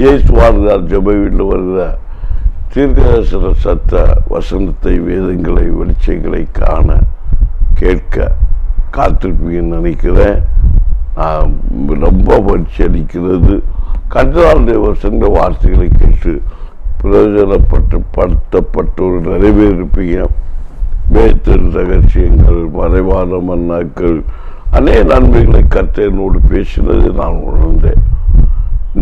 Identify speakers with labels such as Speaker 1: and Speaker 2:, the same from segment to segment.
Speaker 1: இயேசு வாழ்கிறார் ஜப வீட்டில் வருகிற தீர்க்கதரிசன சத்த வசனத்தை வேதங்களை வெளிச்சங்களை காண கேட்க காத்திருப்பீங்கன்னு நினைக்கிறேன். நான் ரொம்ப மகிழ்ச்சி அளிக்கிறது. கர்த்தருடைய வசந்த வார்த்தைகளை கேட்டு பிரயோஜனப்பட்டு படுத்தப்பட்டோர் நிறைய பேர் இருப்பீங்க ரகசியங்கள் மறைவான மன்னாக்கள் அநேக நன்மைகளை கர்த்தனோடு பேசினது நான் உணர்ந்தேன்.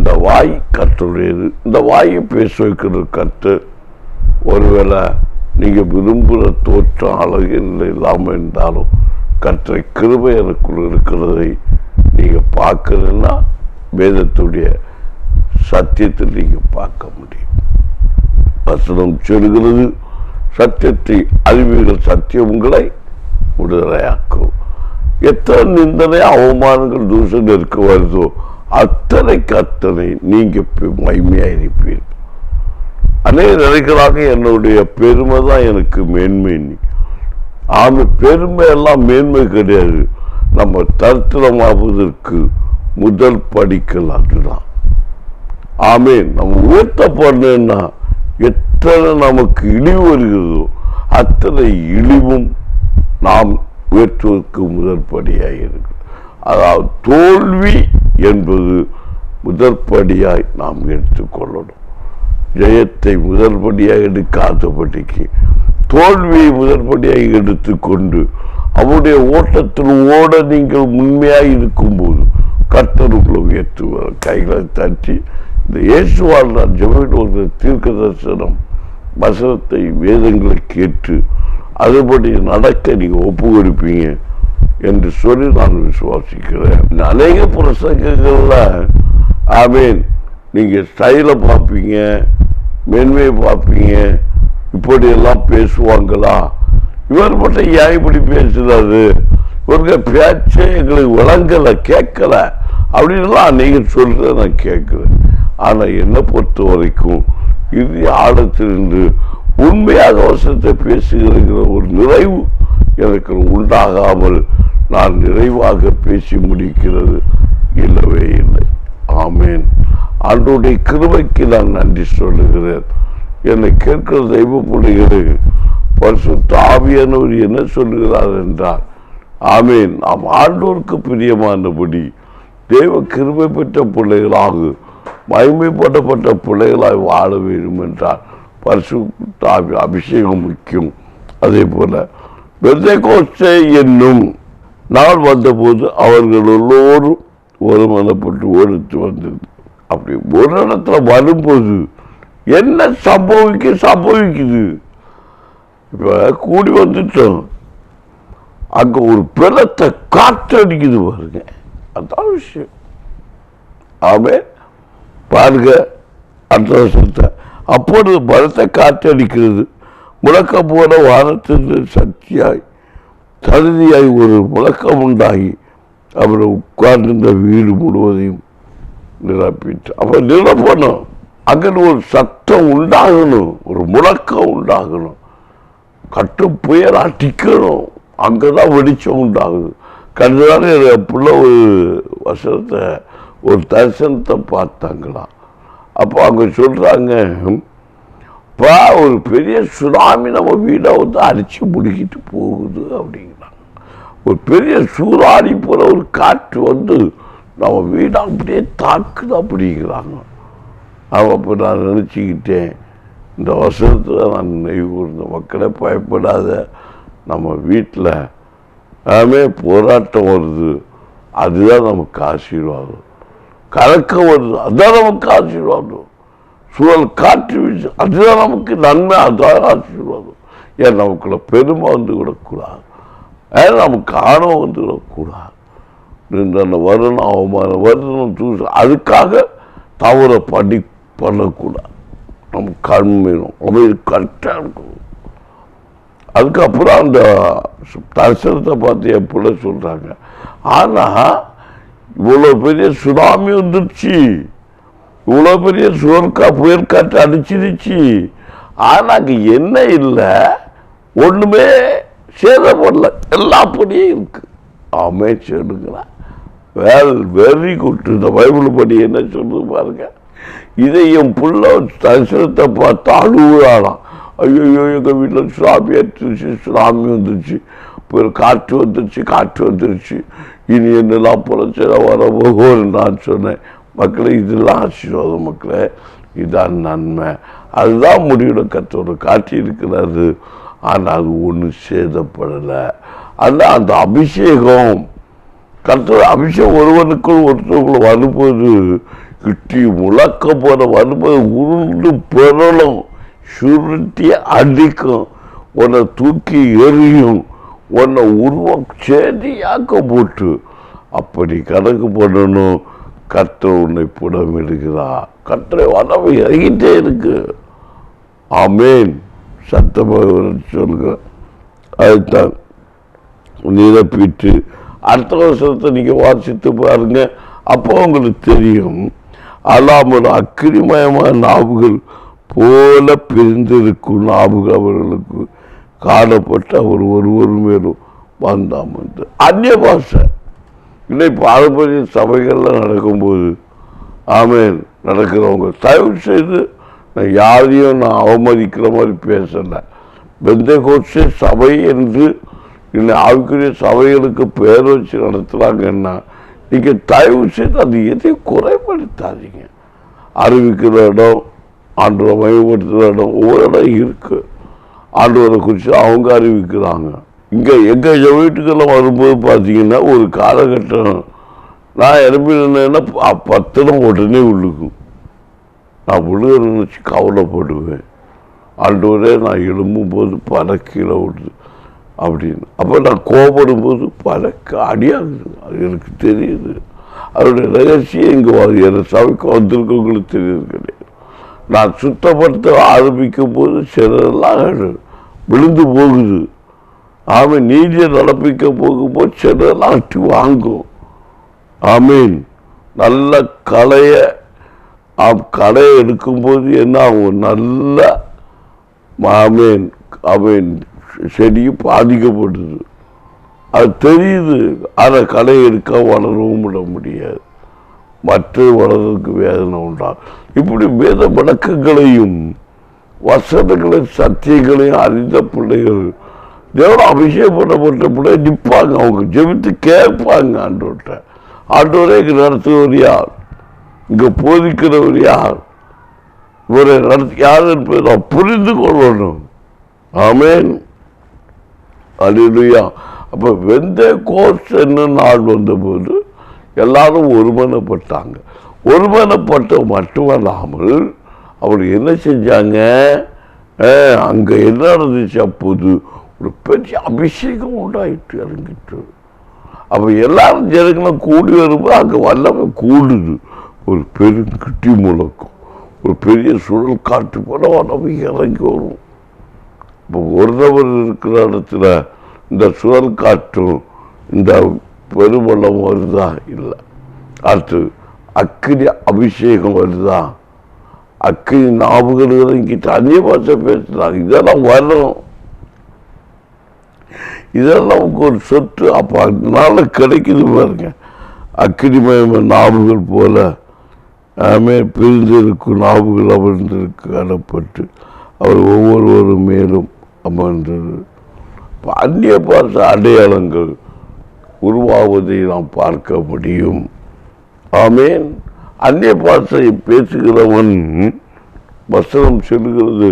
Speaker 1: இந்த வாய் கற்றுடையது இந்த வாயை பேச வைக்கிறது கற்று ஒருவேளை நீங்கள் விரும்புகிற தோற்றம் அழகு இல்லாமல் இருந்தாலும் கற்றை கிருபை எனக்குள் இருக்கிறதை நீங்கள் பார்க்குறதுன்னா வேதத்துடைய சத்தியத்தை நீங்கள் பார்க்க முடியும். வசனம் சொல்கிறது சத்தியத்தை அறிவீர்கள் சத்தியம் உங்களை விடுதலையாக்கும். எத்தனை நிந்தனை அவமானங்கள் தூசம் இருக்க வருதோ அத்தனைக்கு அத்தனை நீங்க மைமையாக இருப்பீர்கள் அநேக நினைக்கிறாங்க என்னுடைய பெருமை தான் எனக்கு மேன்மை ஆமை பெருமை எல்லாம் மேன்மை கிடையாது. நம்ம தரித்திரமாவதற்கு முதல் படிக்கல் அதுதான். ஆமே நம்ம உயர்த்த உயர்த்தப்படணும்னா எத்தனை நமக்கு இழிவு வருகிறதோ அத்தனை இழிவும் நாம் உயர்த்துவதற்கு முதல் படியாக இருக்கு. அதாவது தோல்வி என்பது முதற்படியாய் நாம் எடுத்துக்கொள்ளணும். ஜெயத்தை முதற்படியாக எடுக்காதபடிக்கு தோல்வியை முதற்படியாக எடுத்துக்கொண்டு அவருடைய ஓட்டத்தில் ஓட நீங்கள் உண்மையாக இருக்கும்போது கர்த்தருக்குள்ள உயர்த்துவார் கைகளை தட்டி இந்த இயேசுவால் நான் ஜெபிட்டு தீர்க்க தரிசனம் வசனத்தை வேதங்களை கேட்டு அதுபடி நடக்க நீங்கள் ஒப்பு கொடுப்பீங்க என்று சொல்லி நான் விசுவாசிக்கிறேன். அநேக பிரசங்கங்கள்ல ஆமீன் நீங்கள் ஸ்டைலை பார்ப்பீங்க மென்மையை பார்ப்பீங்க இப்படியெல்லாம் பேசுவாங்களா? இவர் மட்டும் ஏன் இப்படி பேசுறாரு? இவருங்க பேச்சே எங்களுக்கு விளங்கலை கேட்கல. அப்படின்லாம் நீங்கள் சொல்கிறத நான் கேட்குறேன். ஆனால் என்னை பொறுத்த வரைக்கும் இது ஆழத்திலிருந்து உண்மையாக வசனத்தை பேசுகிற ஒரு நிறைவு எனக்கு உண்டாகாமல் நான் நிறைவாக பேசி முடிக்கிறது இல்லவே இல்லை. ஆமேன். அன்றுடைய கிருபைக்கு நான் நன்றி சொல்லுகிறேன். என்னை கேட்கிற தெய்வ பிள்ளைகளே பரிசுத்த ஆவியானவர் என்ன சொல்லுகிறார் என்றால் ஆமேன். நாம் ஆண்டோருக்கு பிரியமானபடி தெய்வ கிருபை பெற்ற பிள்ளைகளாக மகிமைப்படப்பட்ட பிள்ளைகளாய் வாழ வேண்டும் என்றால் பரிசுத்த தாவி அபிஷேகம் முக்கியம். அதே போல பெந்தகோஸ்தே என்னும் நாள் வந்தபோது அவர்கள் எல்லோரும் ஒருமனப்பட்டு ஓடித்து வந்தது. அப்படி ஒரு இடத்துல வரும்போது என்ன சம்பவிக்க சம்பவிக்குது? இப்போ கூடி வந்துட்டோம். அங்கே ஒரு பிளத்தை காற்றடிக்குது பாருங்க. அதான் விஷயம். ஆமே பாருங்க அடுத்த வருஷத்தை அப்பொழுது பலத்தை காற்றடிக்கிறது முழக்கம் போல வானத்திலிருந்து சக்தியாய் தகுதியாய் ஒரு முழக்கம் உண்டாகி அவர் உட்கார்ந்திருந்த வீடு முழுவதையும் நிரப்பிட்டு அவர் நிரப்பணும். அங்கே ஒரு சத்தம் உண்டாகணும் ஒரு முழக்கம் உண்டாகணும். கட்டு புயல் அங்கே தான் வெளிச்சம் உண்டாகுது. கண்டுதானே பிள்ளை ஒரு வசனத்தை ஒரு தரிசனத்தை பார்த்தாங்களாம் அப்போ அவங்க சொல்கிறாங்க பா ஒரு பெரிய சுனாமி நம்ம வீடை வந்து அடித்து முடிக்கிட்டு போகுது அப்படிங்கிறாங்க. ஒரு பெரிய சூறாடி போல ஒரு காற்று வந்து நம்ம வீடை அப்படியே தாக்குது அப்படிங்கிறாங்க. அவன் அப்போ நான் நினச்சிக்கிட்டேன் இந்த வசனத்தில் நான் நினைவு கூர்ந்த மக்களே பயப்படாத நம்ம வீட்டில் எல்லாமே போராட்டம் வருது அதுதான் நமக்கு ஆசீர்வாதம். கலக்கம் வருது அதுதான் நமக்கு ஆசீர்வாதம். சூழல் காற்று வீச்சு அதுதான் நமக்கு நன்மை அதுதான் ஆசீர்வாதம். ஏன் நமக்குள்ள பெருமை வந்து விடக்கூடாது? ஏன் நமக்கு ஆணவம் வந்து விடக்கூடாது? இந்த வரணும் அவமானம் வரணும் தூசு அதுக்காக தவற படி பண்ணக்கூடாது. நம்ம கண்மையும் அமைதி கரெக்டாக இருக்கும் அதுக்கப்புறம் அந்த தரிசனத்தை பார்த்து என் பிள்ளை சொல்கிறாங்க ஆனால் இவ்வளோ பெரிய சுனாமி வந்துருச்சு. இவ்வளோ பெரிய சுவர்கா புயல் காற்று அடிச்சிருச்சு. ஆனால் அங்கே என்ன இல்லை ஒன்றுமே சேதப்படல. எல்லா படியும் இருக்கு. ஆமே சொல்லுங்களா வெரி குட் இந்த பைபிள் படி என்ன சொல்லுது பாருங்க. இதை என் புள்ள தரிசனத்தை பார்த்து அழுகுறாளாம். ஐயோ எங்கள் வீட்டில் சுவாமி எடுத்துருச்சு சுவாமி வந்துருச்சு. பிறகு காற்று வந்துருச்சு காற்று வந்துருச்சு. இனி என்னெல்லாம் புலச்சல வர போகும்னு நான் சொன்னேன். மக்களை இதெல்லாம் ஆசீர்வாதம் மக்களே. இதான் நன்மை. அதுதான் முடிவுல கத்தோட காட்டியிருக்கிறாரு ஆனால் அது ஒன்றும் சேதப்படலை. ஆனால் அந்த அபிஷேகம். கர்த்தர் அபிஷேகம் ஒருவனுக்குள் ஒருத்தவங்களை வரும்போது கிட்டி முழக்க போற வரும்போது உருண்டு பெறலும் சுருட்டி அடிக்கும். உன்னை தூக்கி எறியும். உன்னை உருவம் சேதியாக்க போட்டு அப்படி கணக்கு பண்ணணும். கற்ற உன்னை புடமிடுகிறார் கற்ற வனவை இறங்கிட்டே இருக்கு. ஆமேன். சத்தமாக சொல்லுங்க. அதுதான் நிரப்பிட்டு அடுத்த வருஷத்தை நீங்க வாசித்து பாருங்க. அப்போ உங்களுக்கு தெரியும். அல்லாமல் அக்கிரிமயமான நாவுகள் போல பிரிந்திருக்கும் நாவுகள் அவர்களுக்கு காணப்பட்டு அவர் ஒருவர் மேலும் வந்தாம் என்று. அந்நிய பாஷை. இல்லை பாரம்பரிய சபைகளில் நடக்கும்போது ஆமேன் நடக்கிறவங்க. தயவு செய்து நான் யாரையும் நான் அவமதிக்கிற மாதிரி பேசலை. பெந்த சபை என்று இல்லை ஆவிக்குரிய சபைகளுக்கு பேர் வச்சு நடத்துகிறாங்கன்னா நீங்கள் தயவு செய்து அது எதையும் குறைப்படுத்தாதீங்க. அறிவிக்கிற இடம் ஆண்டவரை மயப்படுத்துகிற இடம் ஒவ்வொரு இடம் இருக்குது ஆண்டவரை குறித்து அவங்க அறிவிக்கிறாங்க. இங்கே எங்கள் வீட்டுக்கெல்லாம் வரும்போது பார்த்தீங்கன்னா ஒரு காலகட்டம். நான் எழுப்பினேன்னா பத்திரம் உடனே உள்ளுக்கும் நான் விழுகிற நினச்சி கவலைப்படுவேன். ஆண்டவரே நான் எழும்பும்போது பல கீழே விடுது. அப்படின்னு. அப்போ நான் கோபடும் போது பல அடியாகுது அது எனக்கு தெரியுது. அதோடைய ரகசியம் இங்கே வந்து என் சபைக்கு வந்திருக்கவங்களுக்கு தெரியுது கிடையாது. நான் சுத்தப்படுத்த ஆரம்பிக்கும் போது சிலரெல்லாம் விழுந்து போகுது. ஆமாம் நீதியை நடப்பிக்க போகும்போது சிலரெல்லாம் அட்டி வாங்கும். ஆமீன். நல்ல கலையை கலையை எடுக்கும்போது என்ன ஆகும்? நல்ல ஆமீன். ஆமீன் செடியும் பாதிக்கப்படுது. அது தெரியுது. அதை களை எடுக்க வளரவும் விட முடியாது. மற்ற வளர்றதுக்கு வேதனை உண்டாகும். இப்படி வேத விளக்கங்களையும் வசதிகளையும் சத்தியங்களையும் அறிந்த பிள்ளைகள் தேவன அபிஷேகம் பண்ண பிள்ளை நிற்பாங்க அவங்க ஜெபித்து கேட்பாங்க ஆண்டோட்ட ஆண்டோரே இங்கே நடத்துகிறவர் யார்? இங்கே போதிக்கிறவர் யார்? இவரை நடத்தி யார் என்பதை நான் புரிந்து கொள்ளணும். ஆமேன். அலிலுயா அப்போ வெந்த கோர்ஸ் என்ன நாள் வந்தபோது எல்லாரும் ஒருமனப்பட்டாங்க. ஒருமனப்பட்ட மட்டுமல்லாமல் அவர் என்ன செஞ்சாங்க? அங்கே என்ன நடந்துச்சு அப்போது? ஒரு பெரிய அபிஷேகம் உண்டாயிட்டு இறங்கிட்டு அப்போ எல்லாரும் ஜனங்களும் கூடி வரும்போது அங்கே வல்லமை கூடுது. ஒரு பெருங்கிட்டி முழக்கம். ஒரு பெரிய சுழல் காற்று போல வல்லமை இறங்கி வரும். இப்போ ஒரு நபர் இருக்கிற இடத்துல இந்த சுழல் காற்றும் இந்த பெருமளம் வருதா? இல்லை. அடுத்து அக்கினி அபிஷேகம் வருதா? அக்கினி ஞாபகம் இறங்கிட்டு அந்நிய பாஷை பேசுகிறாங்க இதெல்லாம் வரும் இதெல்லாம் நமக்கு ஒரு சொத்து. அப்போ அதனால கிடைக்குது பாருங்க. அக்கினிமயம நாவுகள் போல ஆமே பிரிந்திருக்கும் நாவுகள் அமர்ந்திருக்கு அடப்பட்டு அவர் ஒவ்வொருவரும் மேலும் அமர்ந்தது. அந்நிய பார்த்த அடையாளங்கள் உருவாவதை நாம் பார்க்க முடியும். ஆமேன். அந்நிய பாஷை பேசுகிறவன் வசனம் செல்கிறது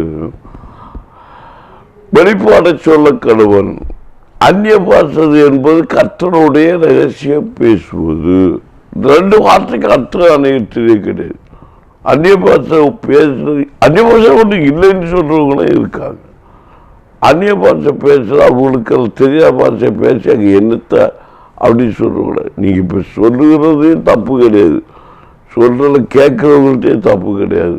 Speaker 1: வெளிப்பாட சொல்ல கடவன் அந்நிய பாசது என்பது கர்த்தனுடைய ரகசியம் பேசுவது. ரெண்டு வார்த்தைக்கு அர்த்தம் அனைத்திலே கிடையாது. அந்நிய பாஷை பேசுறது அந்நிய பாஷை ஒன்று இல்லைன்னு சொல்கிறவங்களும் இருக்காங்க. அந்நிய பாஷை பேசுகிற அவங்களுக்கு அது தெரியாத பாஷை பேசி அங்கே என்னத்தை அப்படின்னு சொல்கிறவங்கள நீங்கள் இப்போ சொல்லுகிறதே தப்பு கிடையாது. சொல்கிறத கேட்குறவங்கள்ட்டே தப்பு கிடையாது.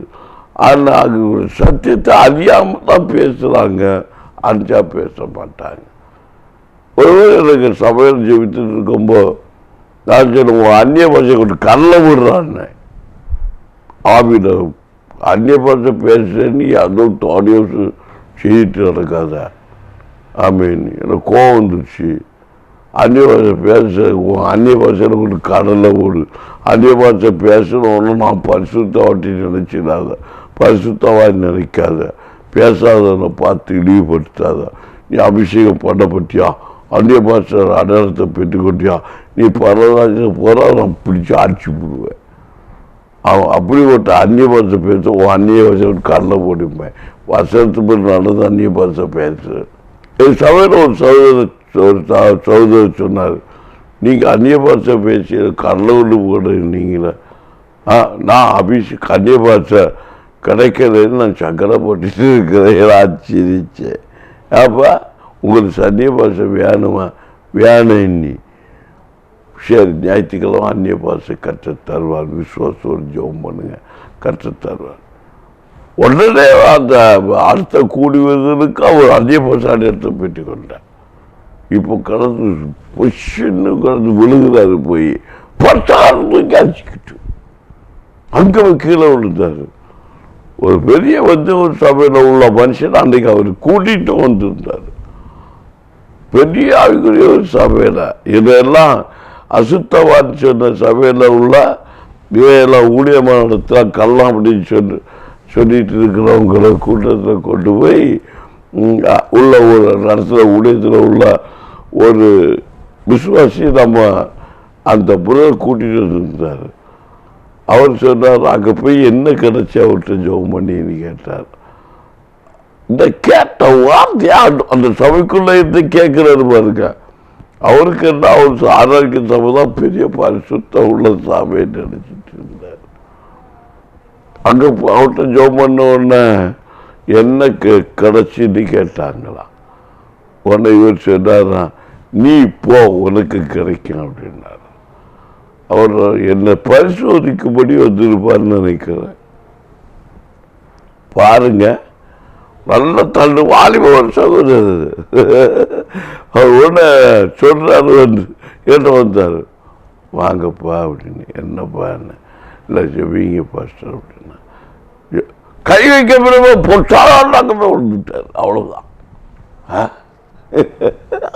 Speaker 1: ஆனால் அது ஒரு சத்தியத்தை அறியாமல் தான் பேசுகிறாங்க அஞ்சா பேச மாட்டாங்க. ஒருவேளை எனக்கு சமையல் ஜெபித்துட்டு இருக்கும்போது நான் சொல்லுவோம் அந்நிய பாஷை கொண்டு கல்ல விடுறான்னு. ஆவிட அந்நிய பாஷை பேசுற நீ அதுவும் ஆடியோ செய்துட்டு நடக்காத. ஆமீன். எனக்கு கோவம் வந்துருச்சு. அந்நிய பாஷை பேச உன் அந்நிய பாஷையில் கொண்டு கடலை ஓடு அந்நிய பாஷை பேசணும்னு நான் பரிசுத்தவாட்டி நினைச்சிடாத. பரிசுத்தவாய் நினைக்காத. பேசாதவனை பார்த்து இழிவுபடுத்தாத. நீ அபிஷேகம் பண்ணப்பட்டியா? அந்நிய பாஷை அடையாளத்தை பெற்றுக்கொண்டியா? நீ பரவாயில்ல போகிறா நான் பிடிச்சி அடிச்சு விடுவேன் அவன் அப்படிப்பட்ட அந்நிய பாஷை பேச உன் அந்நிய பாஷை கடலை போட்டுப்பேன் வருஷத்து பேர் நல்லது அந்நிய பாஷை பேசு. என் சமையல் ஒரு சகோதர ஒரு சகோதரர் சொன்னார். நீங்கள் அந்நிய பாஷை பேசி கடலை விட்டு போடுறீங்களே. ஆ நான் அபிஷேக் அந்நிய பாஷை கிடைக்கிறதுன்னு நான் சக்கரை போட்டுட்டு இருக்கிறேன் ஆச்சரிச்சேன் அப்போ உங்களுக்கு சன்னிய பாஷை வேணுமா வேணும் சரி ஞாயிற்றுக்கிழமை அந்நிய பாஷை கற்று தருவார் விசுவாசோடு ஜெபம் பண்ணுங்க கற்று தருவார் உடனே அந்த அடுத்த கூடி வருவதற்கு அவர் அந்நிய பாஷை எடுத்து பெற்றுக் கொண்டார். இப்போ கடந்து பொஷன்னு கடந்து விழுகிறாரு போய் பட்டாரம் தூக்கி அங்கே கீழே விழுந்தாரு. ஒரு பெரிய வந்து ஒரு சபையில் உள்ள மனுஷன் அன்றைக்கு அவர் கூட்டிகிட்டு வந்திருந்தார். பெரிய ஆவிக்குரிய ஒரு சபையில். இதெல்லாம் அசுத்தவான் சொன்ன சபையில் உள்ள இவையெல்லாம் ஊழியமான இடத்துல கல்லாம் அப்படின்னு சொல்லி சொல்லிட்டு இருக்கிறவங்கள கூட்டத்தில் கொண்டு போய் உள்ள ஒரு இடத்துல ஊழியத்தில் உள்ள ஒரு விசுவாசி நம்ம அந்த புறர் கூட்டிகிட்டு வந்துருந்தார் அவர் சொன்னார் அங்கே போய் என்ன கிடைச்சி அவர்கிட்ட ஜோம் பண்ணின்னு கேட்டார். இந்த கேட்ட வார்த்தையா அந்த- சபைக்குள்ளே இருந்து கேட்கிறாரு பாருங்க. அவருக்கு என்ன அவர் ஆரோக்கிய சபை தான் பெரிய பரிசுத்தம் உள்ள சாமின்னு நினைச்சிட்டு இருந்தார். அங்கே போ- அவர்கிட்ட ஜோ பண்ண உடனே என்ன கெ- கிடைச்சின்னு கேட்டாங்களா? உடனே இவர் சொன்னாரா நீ போ உனக்கு கிடைக்கும் அப்படின்னாரு. அவர் என்னை பரிசோதிக்கும்படி வந்திருப்பார்னு நினைக்கிறேன். பாருங்க நல்ல தள்ளு வாலிப ஒரு சகோதரர் அவர் உடனே சொல்றாரு வந்து என்ன வந்தார். வாங்கப்பா அப்படின்னு என்னப்பா என்ன? இல்லை ஜெபிங்க பாஸ்டர் அப்படின்னா. கை வைக்க பிறகு பொட்டாளாங்க விட்டுட்டார் அவ்வளோதான்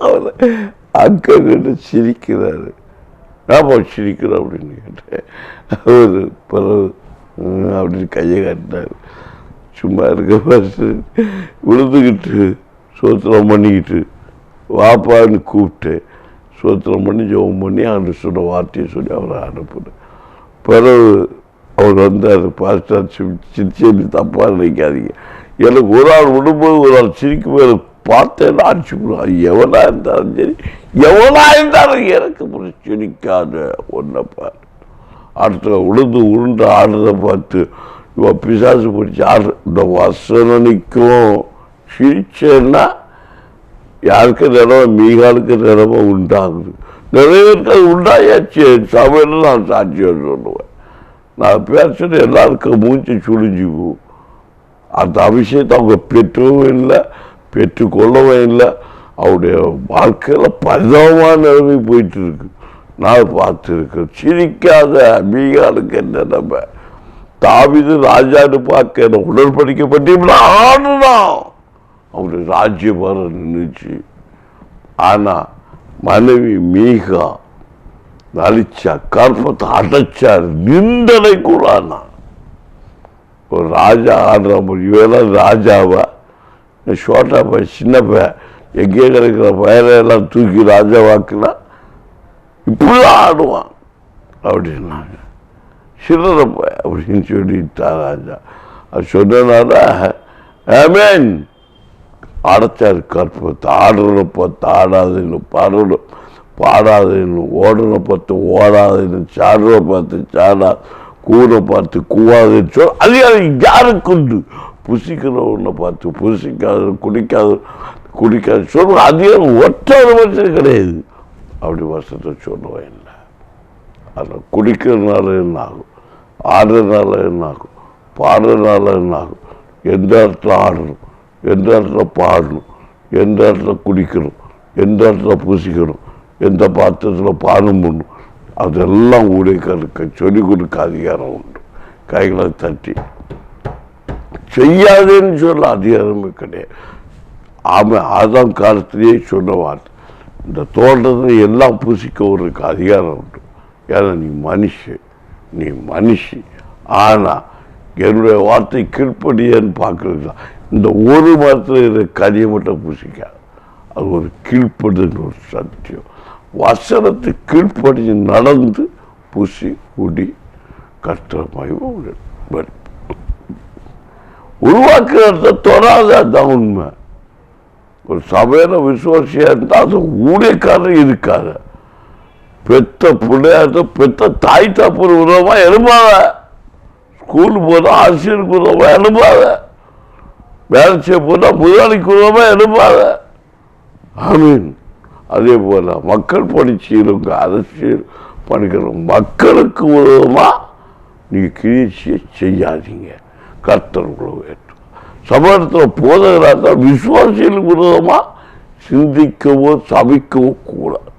Speaker 1: அவர் அங்கே நின்று சிரிக்கிறாரு. ஆமா சிரிக்கிறோம் அப்படின்னு கேட்டேன். அவர் பிறகு அப்படின்னு கையை காட்டினார். சும்மா இருக்க பார்த்து விழுந்துக்கிட்டு சோத்திரம் பண்ணிக்கிட்டு வாப்பான்னு கூப்பிட்டு சோத்திரம் பண்ணி ஜெபம் பண்ணி அவன் சொன்ன வார்த்தையை சொல்லி அவரை அனுப்புனேன். பிறகு அவர் வந்தார் பாஸ்டர் சிரிச்சு தப்பாக நினைக்காதீங்க. எனக்கு ஒரு ஆள் விடும்போது ஒரு ஆள் சிரிக்கும் போது பார்த்தேன் அடிச்சு விடுவான் எவனா இருந்தாலும் சரி எவனாக இருந்தாலும் எனக்கு ஒரு சிரிக்காத ஒன்றை பாரு. அடுத்த உளுந்து உருண்டு ஆடுறதை பார்த்து இவன் பிசாசு பிடிச்சி ஆடு இந்த வசனம் நிற்கும். சிரிச்சேன்னா யாருக்கு நிலவை மீகாலுக்கு நிலவை உண்டாகுது. நிறைய பேருக்கு அது உண்டாயாச்சு சமையல் நான் சாட்சியம் சொல்லுவேன். நான் பேசுறது எல்லாருக்கும் மூஞ்சி சுழிஞ்சு போகும் அந்த அபிஷேகத்தை அவங்க பெற்றவும் இல்லை பெற்றுக்கொள்ளவும் இல்லை. அவருடைய வாழ்க்கையில் பரிதாபமான நிலைமை போயிட்டு இருக்கு. நான் பார்த்துருக்கேன். சிரிக்காத மீகாலுக்கு என்ன நம்ம தாவிது ராஜான்னு பார்க்க என்ன உடன்படிக்கப்பட்டீங்களா ஆடுதான் அவருடைய ராஜ்யபாரம் நின்றுச்சு. ஆனால் மனைவி மீகா நலிச்சா கற்பத்தை அடைச்சார். நிந்தனை கூடானா ஒரு ராஜா ஆடுற போது இவெல்லாம் ராஜாவா? இந்த ஷோட்டா பையன் சின்னப்ப எங்கே கிடைக்கிற பயிரெல்லாம் தூக்கி ராஜாவாக்குனா இப்படிதான் ஆடுவான். அப்படின்னாங்க. சிறரப்ப அப்படின்னு சொல்லிட்டார் ராஜா அது சொன்னனால ஆமேன் அடைச்சார் கற்பத்தை ஆடுற பார்த்து ஆடாதுன்னு பாடணும் பாடாதுன்னு ஓடுற பார்த்து ஓடாதுன்னு சாடுற பார்த்து சாடா கூனை பார்த்து கூவாதுன்னு சொல் அது அது யாருக்கு உண்டு புசிக்கிறவனை பார்த்து புசிக்காத குடிக்காத குடிக்காது சொல்லுவோம் அதே ஒற்ற ஒரு மனுஷன் கிடையாது அப்படி வருஷத்தை சொல்லுவேன் இல்லை அதில் குடிக்கிறதுனால என்ன ஆகும் ஆடுறதுனால என்ன ஆகும் பாடுறதுனால என்ன ஆகும் எந்த இடத்துல ஆடணும்? எந்த இடத்துல பாடணும்? எந்த இடத்துல குடிக்கணும் எந்த இடத்துல பூசிக்கணும்? எந்த பாத்திரத்தில் பானம் பண்ணும் அதெல்லாம் ஊழியக்காரருக்கு சொல்லிக் கொடுக்க அதிகாரம் உண்டு. கைகளை தட்டி. செய்யாதேன்னு சொல்ல அதிகாரமே கிடையாது. ஆமாம் அதான் காலத்திலேயே சொன்ன வார்த்தை. இந்த தோட்டத்தில் எல்லாம் பூசிக்க ஒரு அதிகாரம் உண்டு. ஏன்னா நீ மனுஷன். நீ மனுஷி. ஆனா என்னுடைய வார்த்தை கீழ்ப்படியன்னு பார்க்குறது இந்த ஒரு மரத்தில் இருக்கிற கதையை மட்டும் பூசிக்காது. அது ஒரு கீழ்ப்படுதுன்னு ஒரு சத்தியம். வசனத்தை கீழ்ப்படிஞ்சு நடந்து பூசி குடி கஷ்டமாய் உருவாக்குறத தொடாத அதுதான் உண்மை. ஒரு சபையில விசுவாசியாக இருந்தால் அது ஊழியக்காரன் இருக்காது பெத்த பிள்ளையாட்ட பெத்த தாய் தப்பு உறவா எழுப்பாத ஸ்கூல் போனால் ஆசிரியருக்கு உறவா எழுப்பாத வேலை செய்ய போனா முதலாளிக்கு உறவா எழுப்பாத ஆமீன். அதே போல மக்கள் படிச்சிருங்க அரசியல் படிக்கிற மக்களுக்கு உதவமா? நீ கிழிச்சியை செய்யாதீங்க. கர்த்தர் உங்களை வேண்டும் சமூகத்தில் போதகராக விசுவாசிகளுக்கு விரோதமா சிந்திக்கவோ சபிக்கவோ கூடாது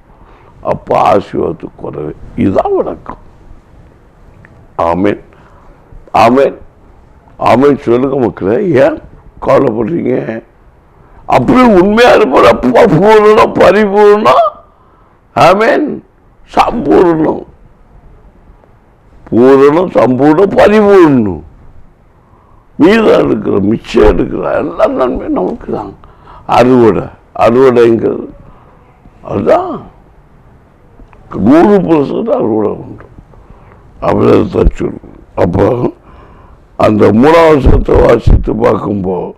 Speaker 1: அப்போ ஆசீர்வாதத்து குறைவு இதுதான் வணக்கம். ஆமேன். ஆமேன். ஆமேன் சொல்லுங்க மக்களை ஏன் கவலைப்படுறீங்க அப்படி உண்மையா இருப்ப பூர்ணம் பரிபூர்ணம் ஆமேன். சம்பூர்ணம் பூரணம் சம்பூர்ணம் பரிபூர்ணம் மீதம் இருக்கிற மிச்சம் எடுக்கிற எல்லா நன்மையும் நமக்கு தான் அறுவடை. அறுவடைங்கிறது. அதுதான் நூறு பர்சன்ட் அறுவடை உண்டு. அப்படியே தச்சு அப்போ அந்த மூணாவது சத்தை வாசித்து பார்க்கும்போது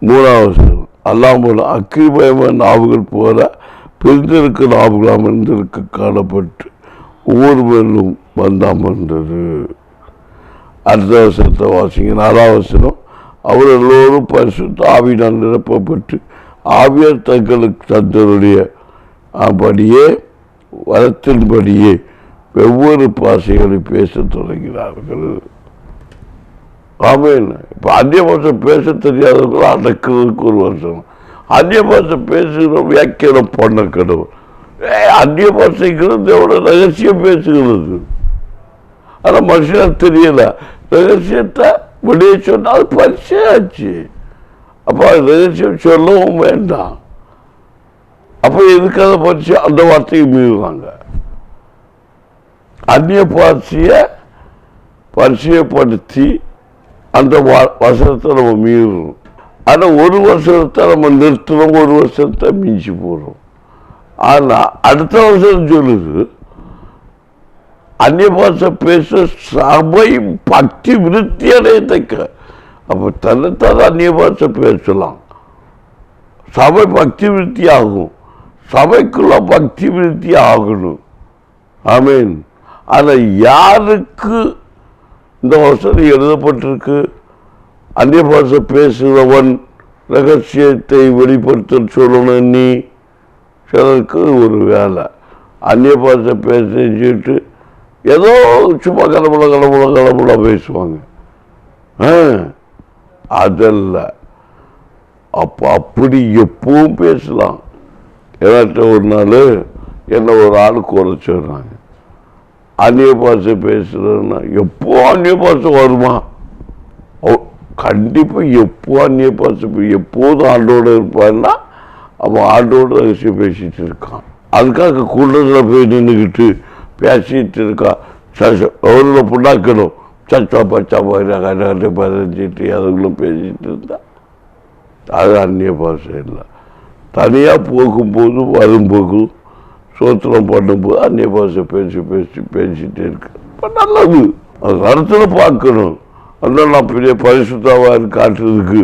Speaker 1: மூணாவது அல்லாமல் அக்கிபயமன் நாவுகள் போல பிரிந்திருக்க நாவுகள் அமர்ந்திருக்க காணப்பட்டு ஒவ்வொரு பேரும் வந்தாமர்ந்தது அடுத்த வருஷத்தை வாசிங்க. நாலாம் அவர் எல்லோரும் பரிசுத்த ஆவினால் நிரப்பப்பட்டு ஆவியர் தங்களுக்கு தந்தருடைய படியே வரத்தின்படியே வெவ்வேறு பாஷைகளை பேச தொடங்கினார்கள். ஆமேன். இப்போ அந்நிய பாஷை பேச தெரியாதவங்களும் அடக்கிறதுக்கு ஒரு வருஷம். அந்நிய பாஷை பேசுகிற வியாக்கியானம் பண்ண கடவுள். ஏ அந்நிய பாஷைங்கிறது தேவோட ரகசியம் பேசுகிறது? ஆனால் மனுஷனாக தெரியல. ரகசியத்தை வெளியே சொன்னால் அது பரிசையாச்சு அப்போ ரகசியம் சொல்லவும் வேண்டாம். அப்போ எதுக்காக பரிசு அந்த வார்த்தையை மீறுறாங்க அந்நிய பாட்சியை பரிச்சயப்படுத்தி அந்த வ- வசனத்தை நம்ம மீறுறோம் ஆனால் ஒரு வருஷத்தை நம்ம நிறுத்துறோம் ஒரு வருஷத்தை மிஞ்சி போடுறோம் ஆனால் அடுத்த வருஷம் சொல்லுது அந்நிய பாஷை பேச சபை பக்தி விருத்தி அடையத்தக்க. அப்போ தன்னைத்தான் அந்நிய பாஷை பேசலாம். சபை பக்தி விருத்தி ஆகும் சபைக்குள்ள பக்தி விருத்தி ஆகணும். ஆமீன். ஆனால் யாருக்கு இந்த வசதி எழுதப்பட்டிருக்கு? அந்நிய பாஷை பேசுகிறவன் ரகசியத்தை வெளிப்படுத்த சொல்லணும் நீ. சிலருக்கு ஒரு வேலை. அந்நிய பாஷை பேசிட்டு ஏதோ சும்மா கடவுள கடவுள கடவுள பேசுவாங்க. ஆ, அதல்ல. அப்போ அப்படி எப்பவும் பேசலாம். ஏதாட்ட ஒரு நாள் என்ன ஒரு ஆள் குறைச்சிடுறாங்க சொல்றாங்க. அந்நிய பாஷை பேசுகிறேன்னா எப்போ அந்நிய பாஷை வருமா கண்டிப்பாக எப்போ அந்நிய பாஷை எப்போதும் ஆண்டோட இருப்பான்னா அவன் ஆண்டோட ரகசியம் பேசிகிட்டு இருக்கான். அதுக்காக கூட்டத்தில் போய் நின்றுக்கிட்டு பேசிகிட்டு இருக்கான் எவ்வளோ புண்ணாக்கணும்? சச்சா பச்சா போயிட்டு பதினஞ்சிட்டு அதுங்களும் பேசிகிட்டு இருந்தான் அது அந்நிய பாஷை இல்லை. தனியாக போகும்போது வரும்போது சோத்திரம் பண்ணும்போது அந்நிய பாஷை பேசி பேசி பேசிகிட்டே இருக்கு. இப்போ நல்லது. அது நடத்துல பார்க்கணும். அதனால நான் பெரிய பரிசுத்தாவாக காட்டுறதுக்கு.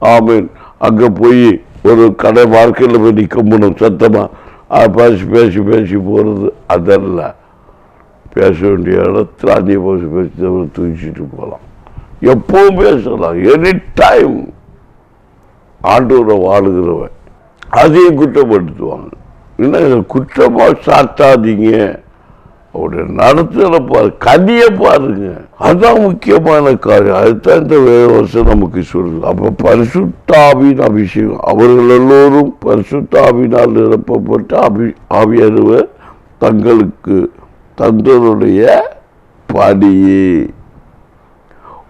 Speaker 1: ஆமீன். அங்கே போய் ஒரு கடை வாழ்க்கையில் போய் நிற்க முடியும் சத்தமாக பேசி பேசி பேசி போகிறது அதல்ல. பேச வேண்டிய இடத்துல அந்நிய பாஷை பேசி தவிர தூக்கிட்டு போகலாம். எப்பவும் பேசலாம். எனி டைம் ஆண்டவரை வாழுகிறவன். அதையும் குற்றப்படுத்துவாங்க. என்ன குற்றமாக சாத்தாதீங்க? அவருடைய நடத்துல பாரு கதியை பாருங்க. அதுதான் முக்கியமான காரியம். அதுதான் இந்த வேவசம் நமக்கு சொல்லுது. அப்போ பரிசுத்தாவின் அபிஷேகம். அவர்கள் எல்லோரும் பரிசுத்தாவினால் நிரப்பப்பட்டு அபி ஆவியருவர் தங்களுக்கு தந்தருடைய படியே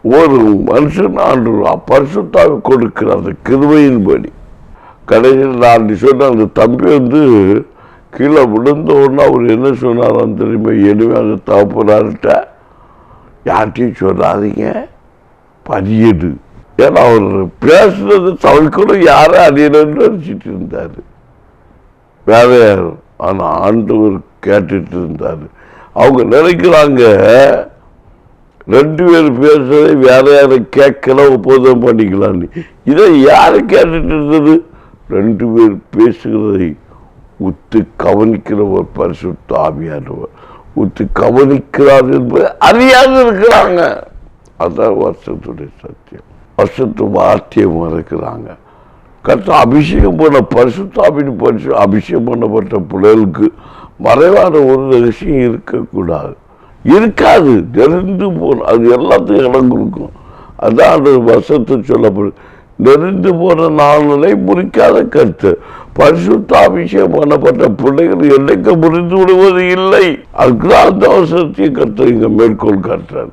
Speaker 1: ஒரு மனுஷன் ஆண்டு பரிசுத்தாவை கொடுக்கிற அந்த கிருபையின்படி கடைசியில் நான் சொன்ன அந்த தம்பி வந்து கீழே விழுந்த உடனே அவர் என்ன சொன்னாராம் தெரியுமா? எளிமையாக தகப்பனார்கிட்ட யார்கிட்டையும் சொல்லாதீங்க. பதியது ஏன்னா அவர் பேசுனது தவிர்க்கணும் யாரும் அறியணும்னு நினச்சிட்டு இருந்தார். வேற யாரும் ஆனால் ஆண்டவர் கேட்டுட்டு இருந்தார். அவங்க நினைக்கிறாங்க ரெண்டு பேர் பேசுறதை வேற யாரும் கேட்கல ஒப்பந்தம் பண்ணிக்கலான்னு இதை யார் கேட்டுட்டு இருந்தது? ரெண்டு பேர் பேசுகிறதை உத்து கவனிக்கிறவர் பரிசுத்த ஆவியானவர். உத்து கவனிக்கிறார் என்பது அறியாது இருக்கிறாங்க. அதான் வருஷத்துடைய சத்தியம். வருஷத்து வார்த்தையை மறக்கிறாங்க. கற்று அபிஷேகம் பண்ண பரிசுத்தாபின் பரிசு அபிஷேகம் பண்ணப்பட்ட பிள்ளைகளுக்கு மறைவான ஒரு ரகசியம் இருக்கக்கூடாது. இருக்காது. தெரிந்து போன அது எல்லாத்துக்கும் இடம் கொடுக்கும். அதான் அந்த வருஷத்தை சொல்லப்படும் நெறிந்து போன நாள்நிலை முறிக்காத கருத்து. பரிசுத்த அபிஷேகம் பண்ணப்பட்ட பிள்ளைகள் என்னைக்கு முறிந்து விடுவது இல்லை. அதுக்குதான் அவசரத்தை கருத்து இங்க மேற்கோள் காட்டுறார்.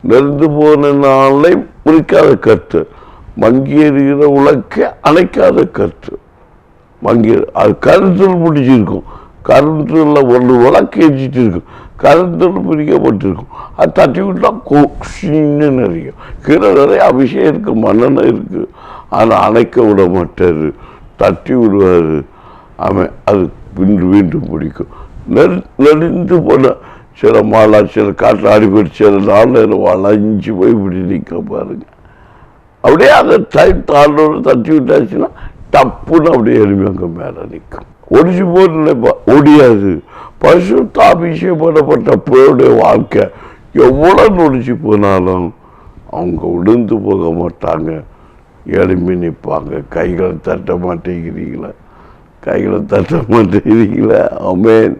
Speaker 1: நெறிந்து போன நாளை முறிக்காத கருத்து. மங்கி எறிகிற உலக்க அணைக்காத கருத்து. மங்கி அது கருத்தில் முடிச்சிருக்கும் கருத்துல ஒன்று விளக்கு எரிச்சிட்டு இருக்கும். கருத்தில் பிரிக்கப்பட்டிருக்கும். அது தட்டி விட்டா கொக்ஷின்னு நிறையும் கீழே நிறைய அபிஷேகம் இருக்குது மன்னன் இருக்குது ஆனால் அணைக்க விட மாட்டார். தட்டி விடுவார். அவன் அது மீண்டும் மீண்டும் பிடிக்கும். நெரு நெறிந்து போன சில மாலா சில காட்டில் அடிப்படை சில நாளில் வளைஞ்சு போய் இப்படி நிற்க பாருங்க. அப்படியே அந்த டைம் தாண்டோடு தட்டி விட்டாச்சுன்னா டப்புன்னு அப்படியே எளிமையாக அங்கே மேலே நிற்கும். ஒடிச்சு போகலப்பா ஒடியாது. பசு தாபிஷேகம் பண்ணப்பட்ட பிள்ளையுடைய வாழ்க்கை எவ்வளோ நொடிச்சு போனாலும் அவங்க விழுந்து போக மாட்டாங்க. எழும்பி நிற்பாங்க. கைகளை தட்ட மாட்டேங்கிறீங்களா? கைகளை தட்ட மாட்டேங்கிறீங்களா? அமேன்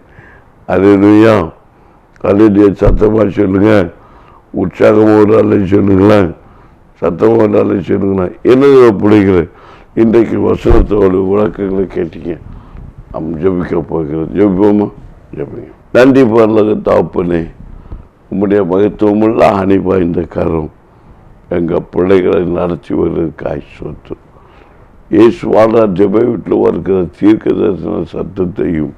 Speaker 1: அதுலையா கல்லுடைய சத்தமாக சொல்லுங்கள் உற்சாகமாக ஒரு ஆளை சொல்லுங்களேன். சத்தமாக ஒரு சொல்லுங்களேன். என்ன பிள்ளைகள் இன்றைக்கு வசனத்தோடு விளக்கங்களை கேட்டீங்க. நம்ம ஜெபிக்க போகிறோம். ஜபிப்போமா? நன்றி பரலக தாப்பனே உம்முடைய மகத்துவமுள்ள அணி வாய்ந்த கரம் எங்கள் பிள்ளைகளை நடத்தி வருவதற்காய் சொத்து. இயேசு வாழ்நாள் ஜெப வீட்டில் வருகிற தீர்க்க தரிசன சத்தத்தையும்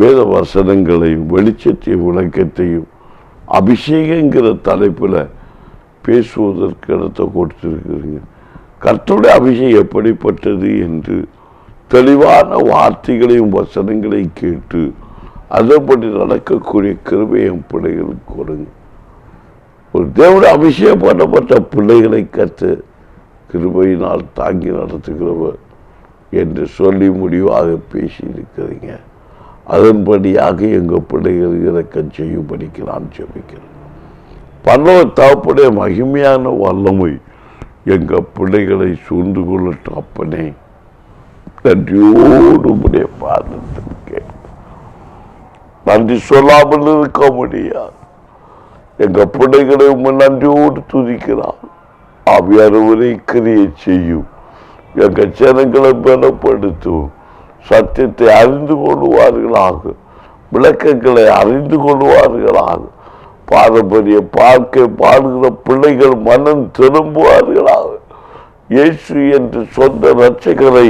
Speaker 1: வேத வசனங்களையும் வெளிச்சத்தையும் விளக்கத்தையும் அபிஷேகங்கிற தலைப்பில் பேசுவதற்கு இடத்தை கொடுத்துருக்குறீங்க. கர்த்தருடைய அபிஷேகம் எப்படிப்பட்டது என்று தெளிவான வார்த்தைகளையும் வசனங்களையும் கேட்டு அதன்படி நடக்கக்கூடிய கிருபையும் பிள்ளைகளுக்கு கொடுங்க. ஒரு தேவனுடைய அபிஷேகம் பண்ணப்பட்ட பிள்ளைகளை கற்று கிருபையினால் தாங்கி நடத்துகிறவர் என்று சொல்லி முடிவாக பேசியிருக்கிறீங்க. அதன்படியாக எங்கள் பிள்ளைகள் இறக்கம் செய்யும்படிக்கு நான் ஜெபிக்கிறேன். பல்லவ தாப்புடைய மகிமையான வல்லமை எங்கள் பிள்ளைகளை சூழ்ந்து கொள்ளட்டும் அப்பனே. நன்றியோடு உடைய பாதத்தில் நன்றி சொல்லாமல் இருக்க முடியாது. எங்க பிள்ளைகளை உம்மை நன்றியோடு துதிக்கிறான் ஆவியானவரை கிரியை செய்யும். எங்க ஜனங்களை பலப்படுத்தும். சத்தியத்தை அறிந்து கொள்வார்களாக. விளக்கங்களை அறிந்து கொள்வார்களாக. பாரம்பரிய பார்க்க பாடுகிற பிள்ளைகள் மனம் திரும்புவார்களாக. இயேசு என்று சொந்த ரட்சகரை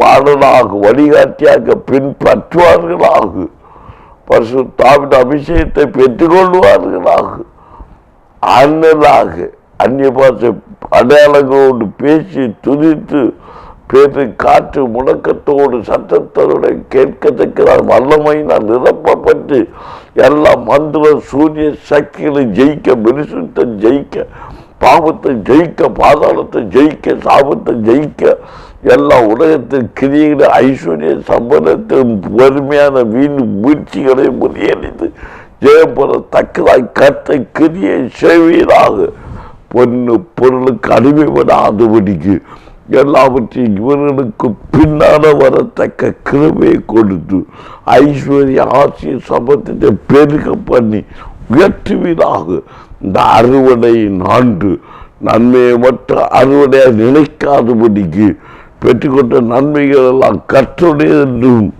Speaker 1: மாடனாக வழிகாட்டியாக பின்பற்றுவார்களாக. பசு தாவிட அபிஷேகத்தை பெற்றுக்கொள்வார்களாக. அண்ணலாக அந்நிய பாஷை அடையாளங்களோடு பேசி துதித்து பேரை காற்று முடக்கத்தோடு சத்தத்தோடு கேட்கத்தக்க வல்லமையினால் நிரப்பப்பட்டு எல்லா மந்திர சூரிய சக்திகளை ஜெயிக்க மிருசுத்தை ஜெயிக்க பாவத்தை ஜெயிக்க பாதாளத்தை ஜெயிக்க சாபத்தை ஜெயிக்க எல்லா உலகத்தின் கிரிகளை ஐஸ்வர்ய சம்பளத்தின் வறுமையான வீண் வீழ்ச்சிகளை முறியடித்து ஜெயம் தக்கதாய் கத்தை கிரியை செய்வீராக பொண்ணு பொருளுக்கு அடிமைப்படாதபடிக்கு எல்லாவற்றையும் இவர்களுக்கு பின்னால வரத்தக்க கிருமையை கொடுத்து ஐஸ்வர்ய ஆசிய சபத்தை பெருக பண்ணி உயர்த்துவீராக. இந்த அறுவடையின் ஆண்டு நன்மையை மட்டும் அறுவடையாக நினைக்காதபடிக்கு பெற்றுக்கொண்ட நன்மைகள் எல்லாம் கற்றுடைய என்றும்.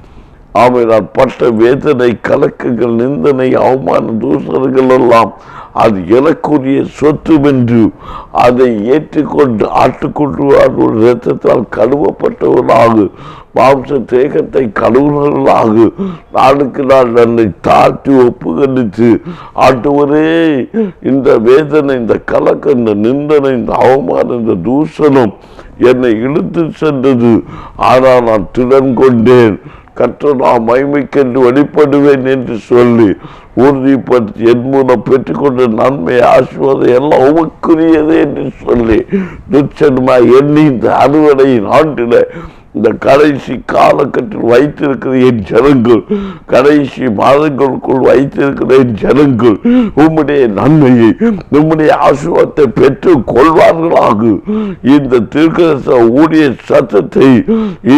Speaker 1: ஆமை நான் பட்ட வேதனை கலக்கங்கள் நிந்தனை அவமான தூசணங்கள் எல்லாம் அது எனக்குரிய சொத்து என்று அதை ஏற்றுக்கொண்டு ஆட்டுக்கொண்டு ஒரு இரத்தத்தால் கழுவப்பட்டவர்களாக மாம்ச தேகத்தை கழுவுனவர்களாக நாளுக்கு நாள் தன்னை தாழ்த்தி ஒப்புகணித்து ஆட்டுவரே இந்த வேதனை இந்த கலக்கம் இந்த நிந்தனை இந்த அவமானம் இந்த தூஷணம் என்னை இழுத்து சென்றது. ஆனால் நான் திடன் கொண்டேன். கற்ற நான் மைமைக்கென்று வெளிப்படுவேன் என்று சொல்லி உறுதிப்படுத்தி என் மூலம் பெற்றுக்கொண்ட நன்மை ஆசுவதை எல்லாம் உமக்குரியது என்று சொல்லி துச்சன்மா எண்ணி இந்த அறுவடையின் ஆண்டில இந்த கடைசி காலகட்டத்தில் வைத்திருக்கிற என் ஜனங்கள் கடைசி மாதங்களுக்குள் வைத்திருக்கிற என் ஜனங்கள் உம்முடைய நன்மையை உம்முடைய ஆசுவத்தை பெற்று கொள்வார்களாக. இந்த தீர்க்கதரிசன ஊழிய சத்தத்தை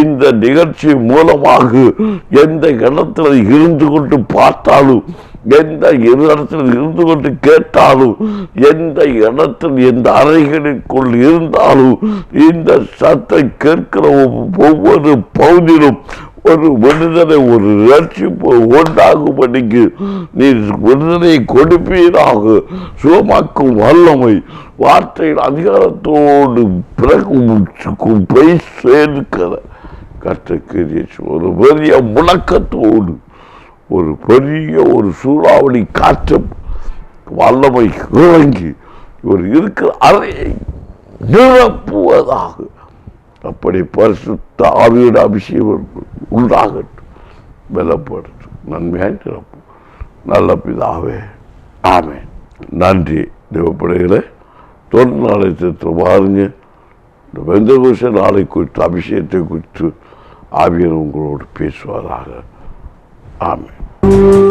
Speaker 1: இந்த நிகழ்ச்சி மூலமாக எந்த இடத்துல இருந்து கொண்டு பார்த்தாலும் எந்த இடத்தில் இருந்து கொண்டு கேட்டாலும் எந்த இடத்தில் எந்த அறைகளுக்குள் இருந்தாலும் இந்த சத்தை கேட்கிற ஒவ்வொரு பகுதியிலும் ஒரு விடுதலை ஒரு ரட்சிப்பு உண்டாகும்படிக்கு நீர் விடுதலை கொடுப்பீராக. சுகமாக்கும் வல்லமை வார்த்தையில் அதிகாரத்தோடு பிறகு போய் சேர்க்கிற கற்றுக்கு ஒரு பெரிய முழக்கத்தோடு ஒரு பெரிய ஒரு சூறாவளி காற்று வல்லமை இறங்கி ஒரு இருக்கிற அறையை நிரப்புவதாக அப்படி பரிசுத்த ஆவியோட அபிஷேகம் உண்டாகட்டும். பலப்படுத்தும். நன்மையாய் நிரப்பும். நல்ல பிதாவே ஆமே நன்றி. தேவப்படைகளை தொடர் நாளை சேர்த்து பாருங்க. இந்த வெந்தகோஷ நாளை குறித்து அபிஷேகத்தை குறித்து ஆவியர் உங்களோடு பேசுவாராக. ஆமென்